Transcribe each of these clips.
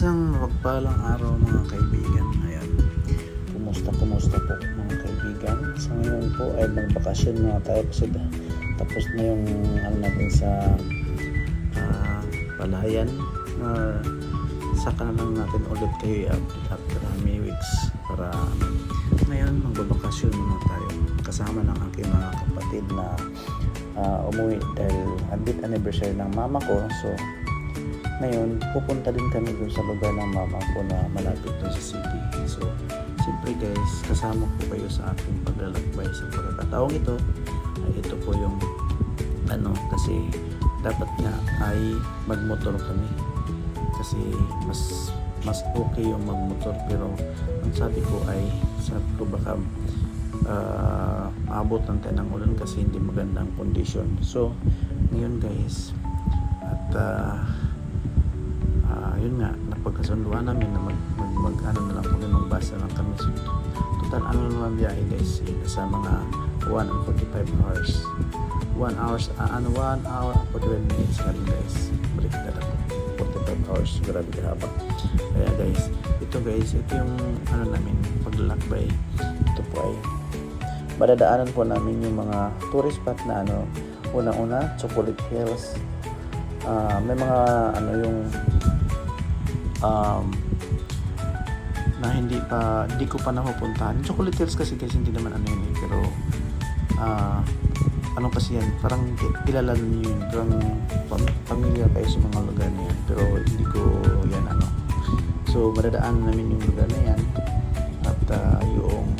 Isang mapagpalang araw mga kaibigan. Ayan. Kumusta, kumusta po mga kaibigan. Sa ngayon po ay magbakasyon na tayo kasi tapos na yung ano natin sa ah, palayan. Uh, saka na lang natin ulit kayo i-update after many weeks para ngayon magbabakasyon muna tayo kasama ng aking mga kapatid na ah, umuwi dahil andit anniversary ng mama ko so ngayon pupunta din kami dun sa lugar ng mama ko na malapit dun sa city. So siyempre guys kasama po kayo sa aking paglalakbay sa pagkakataong ito. Ay ito po yung ano kasi dapat nga ay magmotor kami. Kasi mas mas okay yung magmotor. Pero ang sabi ko ay sabi ko baka uh, maabot ng tayo ng ulan kasi hindi magandang condition. So ngayon guys at uh, ah, yun nga napagkasunduan namin na mag, mag, mag ano na lang kami magbasa lang kami so, total ano naman biyahe guys? Eh, sa mga 1 and 45 hours. 1 hours ah, ano 1 hour and 45 minutes kami guys. Balik na lang. 45 hours grabe kahaba kaya guys ito guys ito yung ano namin paglalakbay ito po ay madadaanan po namin yung mga tourist spot na ano unang-una Chocolate Hills. Ah, may mga ano yung um, na hindi pa hindi ko pa napupuntahan. Chocolate hills kasi guys hindi naman ano yun eh pero ah ano kasi yan? Parang ki- kilala niyo yun. Parang pam- pamilya kayo sa mga lugar na yan pero hindi ko yan ano. So madadaan namin yung lugar na yan at ah, yung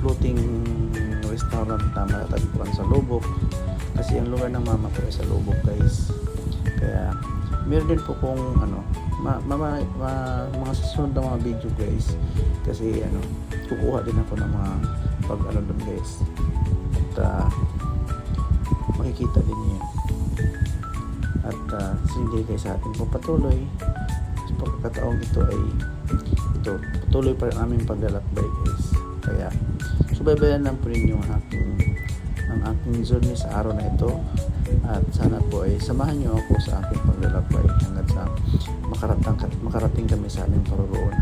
floating restaurant na matatagpuan sa Lubok kasi ang lugar ng mama ko sa Lubok guys. Kaya meron din po kung ano ma, ma, ma, ma- mga susunod na mga video guys. Kasi ano kukuha din ako ng mga pag ano doon guys. At ah, makikita din yun at uh, sige guys sa ating pagpatuloy sa pagkakataong ito ay ito patuloy pa rin aming paglalakbay guys. Kaya subaybayan lang po ninyo ang aking ang aking journey sa araw na ito. At sana po ay samahan niyo ako sa aking paglalakbay. Hanggang sa makarating, makarating kami sa aming paroroon.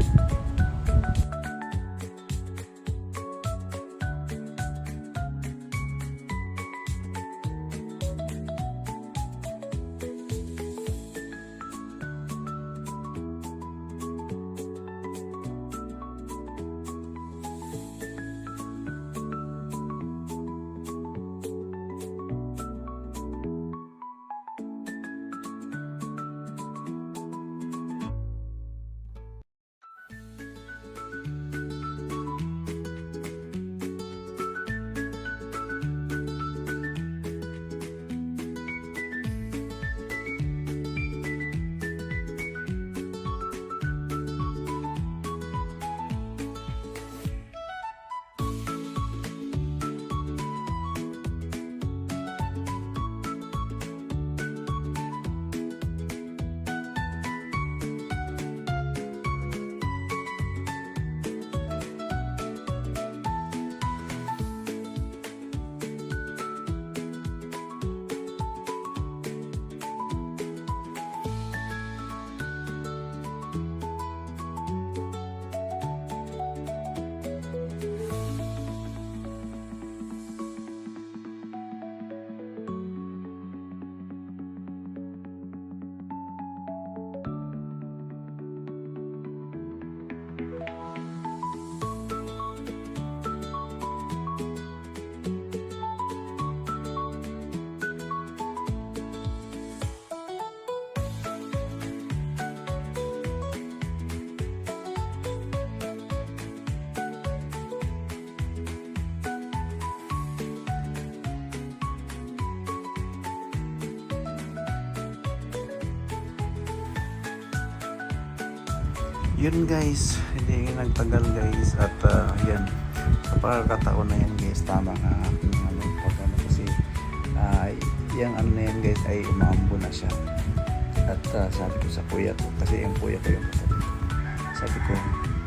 Yun guys, hindi nagtagal guys. At uh, yan sa pagkakataon na yan guys tama nga aking ano pag ano kasi uh, yung ano na yan guys ay umaambo na siya. At uh, sabi ko sa kuya ko kasi yung kuya ko yung kapatid sabi ko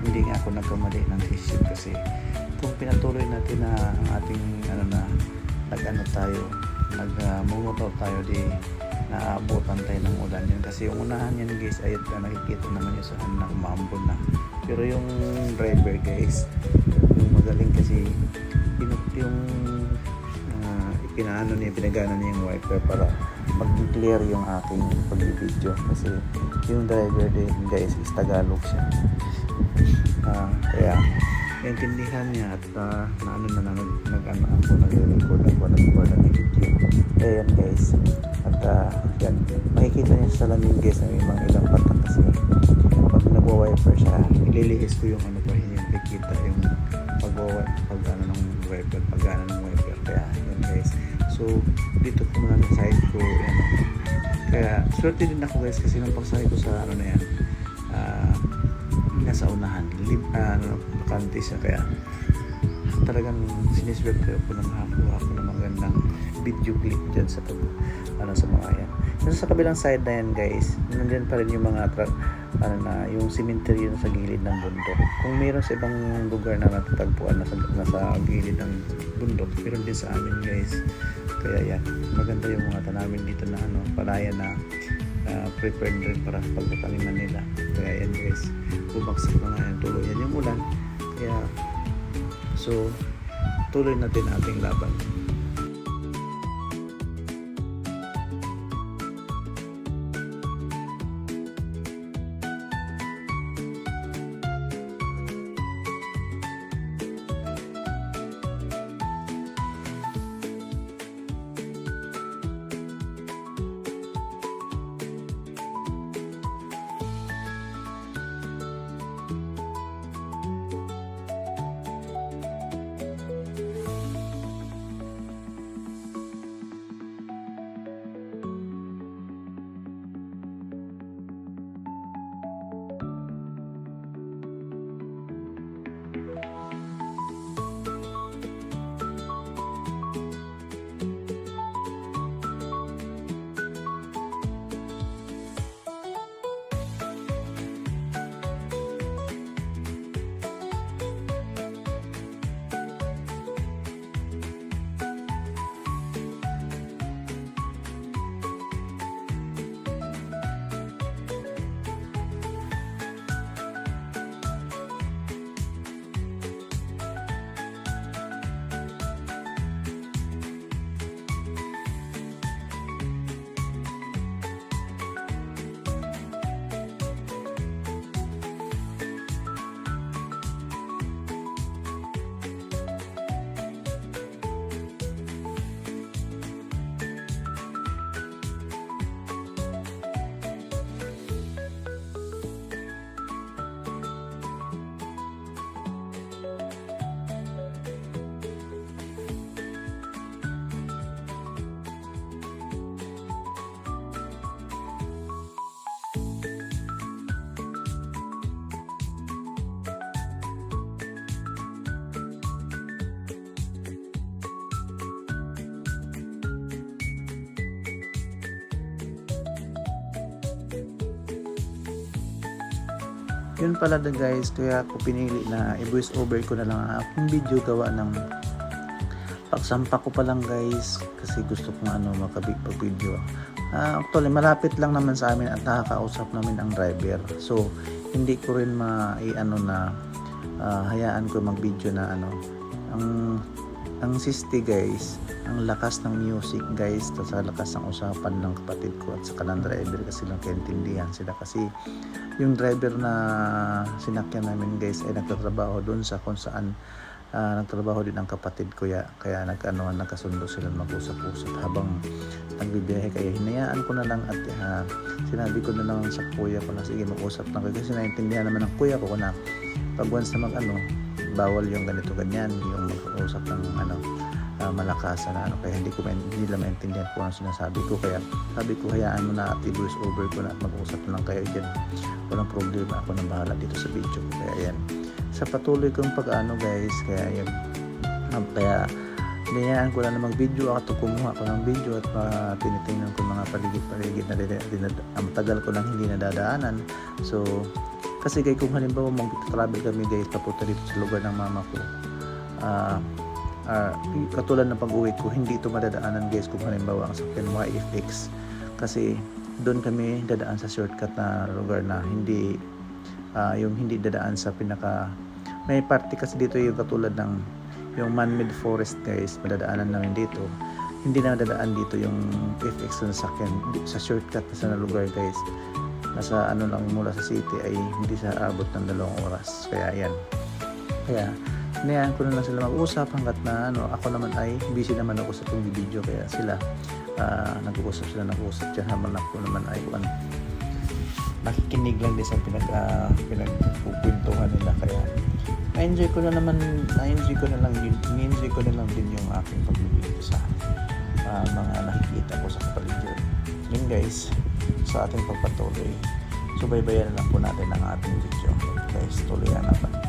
hindi nga ako nagkamali ng decision kasi kung pinatuloy natin na ang ating ano na nag ano tayo nag uh, tayo di naabutan tayo ng ulan yun. Kasi yung unahan yan guys ayun na nakikita naman yun sa na umambon na. Pero yung driver guys yung magaling kasi pinut yung uh, ipinaano niya pinagana niya yung wiper para mag-clear yung aking pag-video kasi yung driver din guys is Tagalog siya. Ah, kaya naintindihan niya at uh, na ano na nag, nag ano ako nag-record ako nag-record ng video ayan guys. At uh, yan. Makikita niya sa salamin guys na may mga ilang patak kasi pag nagwa-wiper siya ililihis ko yung ano para hindi makikita yung pag-wiper pag ano ng wiper pag ano ng wiper. Kaya yan guys. So dito po muna sa side ko yan kaya swerte din ako guys kasi nung pagsakay ko sa ano na yan ah nasa unahan. Lib ah, ano bakante siya. Kaya talagang siniswerte ako na makakuha ako ng magandang video clip dyan sa pag ano sa mga yan. Kasi sa kabilang side na yan guys nandyan pa rin yung mga tra- ano na yung cemetery yun sa gilid ng bundok. Kung meron sa ibang lugar na natatagpuan na sa, nasa gilid ng bundok meron din sa amin guys. Kaya yan maganda yung mga tanamin dito na ano palaya na uh, prepared rin para pagtataniman nila kaya yan guys. Bumagsak na nga yan. Tuloy yan yung ulan. Kaya so tuloy natin ating laban yun pala din guys. Kaya ako pinili na i-voice over ko na lang ang aking video gawa ng pagsampa ko pa lang guys. Kasi gusto kong ano makabig pag video Ah, actually malapit lang naman sa amin at nakakausap namin ang driver. So hindi ko rin ma-ano na ah, hayaan ko mag video na ano. Ang ang sisti guys ang lakas ng music guys. Tas sa lakas ng usapan ng kapatid ko at sa ng driver kasi lang kaintindihan sila. Kasi yung driver na sinakyan namin guys ay nagtatrabaho doon sa kung saan ah, nagtrabaho din ang kapatid ko. Ya, kaya nagkano nagkasundo sila mag-usap-usap. Habang nagbibiyahe kaya hinayaan ko na lang at ah, sinabi ko na lang sa kuya ko na sige mag-usap lang kasi naintindihan naman ng kuya ko na pag once na mag ano bawal yung ganito ganyan yung mag-usap ng ano ah, malakasan na ano kaya hindi ko hindi nila maintindihan kung ano sinasabi ko kaya sabi ko hayaan mo na at i-voice over ko na at mag-usap lang kayo dyan walang problema ako nang bahala dito sa video ko kaya yan sa patuloy kong pag-ano guys kaya yan Ah, kaya Dinayaan ko lang na mag-video ako kumuha ko ng video at uh, tinitingnan ko mga paligid-paligid na ang matagal ko nang hindi nadadaanan. So, kasi kay kung halimbawa mag-travel kami guys papunta dito sa lugar ng mama ko. Ah ah, katulad ng pag-uwi ko, hindi ito madadaanan guys kung halimbawa ang sakyan YFX kasi doon kami dadaan sa shortcut na lugar na hindi ah, yung hindi dadaan sa pinaka may parte kasi dito yung katulad ng yung man-made forest guys madadaanan namin dito. Hindi na dadaan dito yung FX na sakyan sa shortcut na sa lugar guys. Nasa ano lang mula sa city ay hindi sa abot ng dalawang oras. Kaya yan kaya Hinayaan ko na lang sila mag-usap hanggat na ano, ako naman ay busy naman ako sa pag-video kaya sila ah, nag-uusap sila nag-uusap dyan habang ako naman ay ano, nakikinig lang din sa pinag, uh, pinagpupintuhan nila kaya na-enjoy ko na naman na-enjoy ko na lang yun ni-enjoy ko na lang din yung aking pag-video sa ah, mga nakikita ko sa kapaligid yun guys sa ating pagpatuloy subaybayan na lang po natin ang ating video. Guys tuloy natin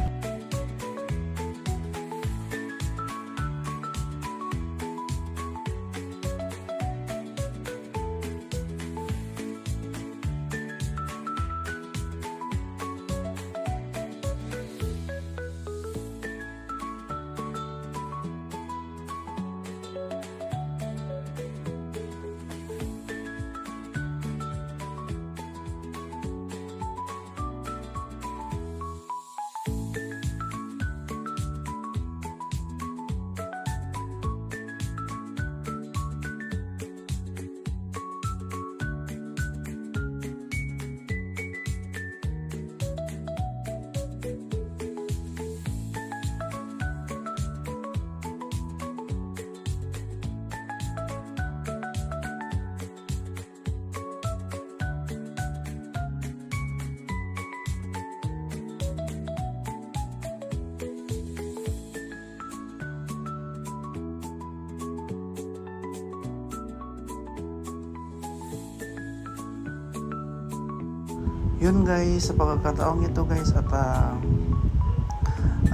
yun guys sa pagkakataong ito guys at ah,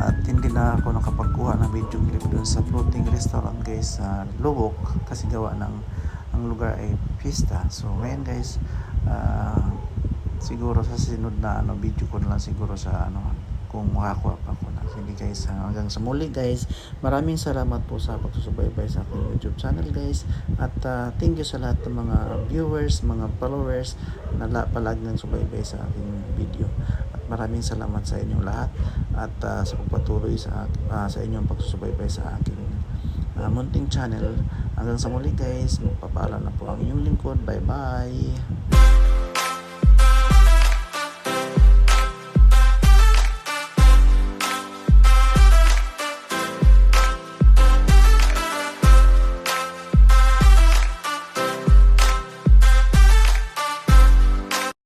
at hindi na ako nakapagkuha ng video clip dun sa floating restaurant guys sa Lubok kasi gawa ng ang lugar ay pista. So ngayon guys ah, siguro sa sinod na ano video ko na lang siguro sa ano kung makakuha pa ako na sige guys ah, hanggang sa muli guys. Maraming salamat po sa pagsusubaybay sa aking youtube channel guys. At ah, thank you sa lahat ng mga viewers mga followers na la- palag ng subaybay sa aking video. At maraming salamat sa inyong lahat at ah, sa pagpatuloy sa ah, sa inyong pagsusubaybay sa aking ah, munting channel. Hanggang sa muli guys. Magpapaalam na po ang inyong lingkod. Bye bye